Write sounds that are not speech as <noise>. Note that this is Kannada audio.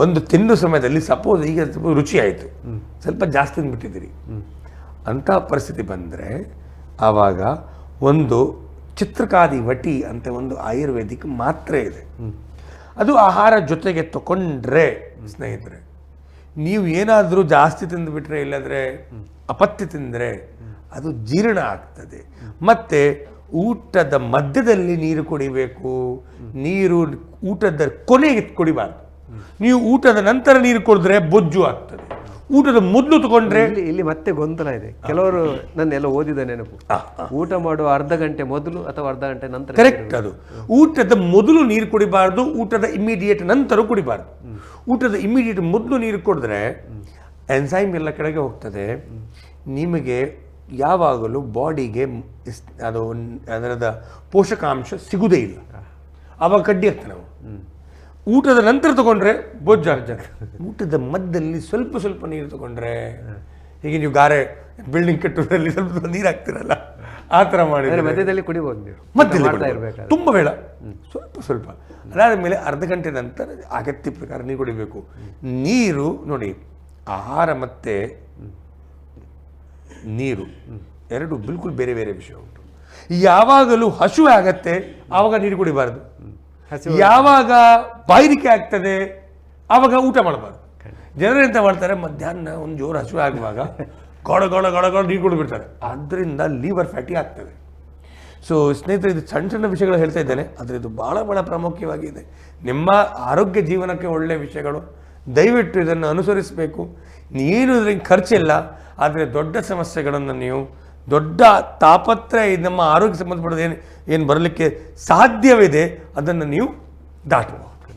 ಒಂದು ತಿನ್ನು ಸಮಯದಲ್ಲಿ ಸಪೋಸ್ ಈಗ ಸ್ವಲ್ಪ ರುಚಿ ಆಯಿತು. ಸ್ವಲ್ಪ ಜಾಸ್ತಿ ತಿಂದ್ಬಿಟ್ಟಿದ್ದೀರಿ ಅಂಥ ಪರಿಸ್ಥಿತಿ ಬಂದರೆ ಆವಾಗ ಒಂದು ಚಿತ್ರಕಾದಿ ವಟಿ ಅಂತ ಒಂದು ಆಯುರ್ವೇದಿಕ್ ಮಾತ್ರೆ ಇದೆ. ಅದು ಆಹಾರ ಜೊತೆಗೆ ತಗೊಂಡ್ರೆ ಸ್ನೇಹಿತರೆ, ನೀವು ಏನಾದರೂ ಜಾಸ್ತಿ ತಿಂದುಬಿಟ್ರೆ ಇಲ್ಲದ್ರೆ ಅಪತ್ಯ ತಿಂದರೆ ಅದು ಜೀರ್ಣ ಆಗ್ತದೆ. ಮತ್ತೆ ಊಟದ ಮಧ್ಯದಲ್ಲಿ ನೀರು ಕುಡಿಬೇಕು. ನೀರು ಊಟದ ಕೊನೆಗೆ ಕುಡಿಬಾರ್ದು. ನೀವು ಊಟದ ನಂತರ ನೀರು ಕುಡಿದ್ರೆ ಬೊಜ್ಜು ಆಗ್ತದೆ. ಊಟದ ಮೊದಲು ತಗೊಂಡ್ರೆ ಇಲ್ಲಿ ಇಲ್ಲಿ ಮತ್ತೆ ಗೊಂದಲ ಇದೆ. ಕೆಲವರು ನನ್ನೆಲ್ಲ ಓದಿದ ನೆನಪು. ಊಟ ಮಾಡುವ ಅರ್ಧ ಗಂಟೆ ಮೊದಲು ಅಥವಾ ಅರ್ಧ ಗಂಟೆ ನಂತರ ಕರೆಕ್ಟ್ ಅದು. ಊಟದ ಮೊದಲು ನೀರು ಕುಡಿಬಾರ್ದು ಊಟದ ಇಮಿಡಿಯೇಟ್ ನಂತರ ಕುಡಿಬಾರ್ದು. ಊಟದ ಇಮಿಡಿಯೇಟ್ ಮೊದಲು ನೀರು ಕುಡಿದ್ರೆ ಎನ್ಸೈಮ್ ಎಲ್ಲ ಕೆಳಗೆ ಹೋಗ್ತದೆ. ನಿಮಗೆ ಯಾವಾಗಲೂ ಬಾಡಿಗೆ ಅದು ಅದರದ ಪೋಷಕಾಂಶ ಸಿಗುವುದೇ ಇಲ್ಲ. ಆವಾಗ ಕಡ್ಡಿ ಆಗ್ತಾನೆ ನಾವು ಊಟದ ನಂತರ ತಗೊಂಡ್ರೆ ಬೊಜ್ಜಾಗ್ತದೆ ಊಟದ ಮಧ್ಯದಲ್ಲಿ ಸ್ವಲ್ಪ ಸ್ವಲ್ಪ ನೀರು ತಗೊಂಡ್ರೆ ಈಗ ನೀವು ಗಾರೆ ಬಿಲ್ಡಿಂಗ್ ಕಟ್ಟುವುದರಲ್ಲಿ ಸ್ವಲ್ಪ ನೀರು ಹಾಕ್ತಿರಲ್ಲ ಆ ಥರ ಮಾಡಿ ಅಂದ್ರೆ ಮಧ್ಯದಲ್ಲಿ ಕುಡಿಬೋದು ನೀವು. ಮಧ್ಯದಲ್ಲಿ ತುಂಬ ಬೇಡ. ಸ್ವಲ್ಪ ಸ್ವಲ್ಪ. ಅದಾದ ಮೇಲೆ ಅರ್ಧ ಗಂಟೆ ನಂತರ ಅಗತ್ಯ ಪ್ರಕಾರ ನೀರು ಕುಡಿಬೇಕು. ನೀರು ನೋಡಿ ಆಹಾರ ಮತ್ತೆ ನೀರು ಎರಡು ಬಿಲ್ಕುಲ್ ಬೇರೆ ಬೇರೆ ವಿಷಯ ಉಂಟು. ಯಾವಾಗಲೂ ಹಸುವೆ ಆಗತ್ತೆ ಆವಾಗ ನೀರು ಕುಡಿಬಾರ್ದು. ಯಾವಾಗ ಬಾಯಿರಿಕೆ ಆಗ್ತದೆ ಆವಾಗ ಊಟ ಮಾಡಬಾರ್ದು. ಜನರು ಎಂತ ಮಾಡ್ತಾರೆ ಮಧ್ಯಾಹ್ನ ಒಂದು ಜೋರು ಹಸಿವೆ ಆಗುವಾಗ <laughs> ಗೋಡ ಗೋಡ ಗೋಡ ಗೋಡ ನೀರು ಕುಡಿಬಿಡ್ತಾರೆ ಅದರಿಂದ ಲಿವರ್ ಫ್ಯಾಟಿ ಆಗ್ತದೆ. ಸೊ ಸ್ನೇಹಿತರೆ ಇದು ಸಣ್ಣ ಸಣ್ಣ ವಿಷಯಗಳು ಹೇಳ್ತಾ ಇದ್ದೇನೆ ಆದರೆ ಇದು ಭಾಳ ಭಾಳ ಪ್ರಾಮುಖ್ಯವಾಗಿದೆ ನಿಮ್ಮ ಆರೋಗ್ಯ ಜೀವನಕ್ಕೆ ಒಳ್ಳೆಯ ವಿಷಯಗಳು ದಯವಿಟ್ಟು ಇದನ್ನು ಅನುಸರಿಸಬೇಕು. ಏನು ಇದರಿಂದ ಖರ್ಚಿಲ್ಲ ಆದರೆ ದೊಡ್ಡ ಸಮಸ್ಯೆಗಳನ್ನು ನೀವು ದೊಡ್ಡ ತಾಪತ್ರ ನಮ್ಮ ಆರೋಗ್ಯ ಸಂಬಂಧಪಟ್ಟದ ಏನು ಏನು ಬರಲಿಕ್ಕೆ ಸಾಧ್ಯವಿದೆ ಅದನ್ನು ನೀವು ದಾಟಬಹುದು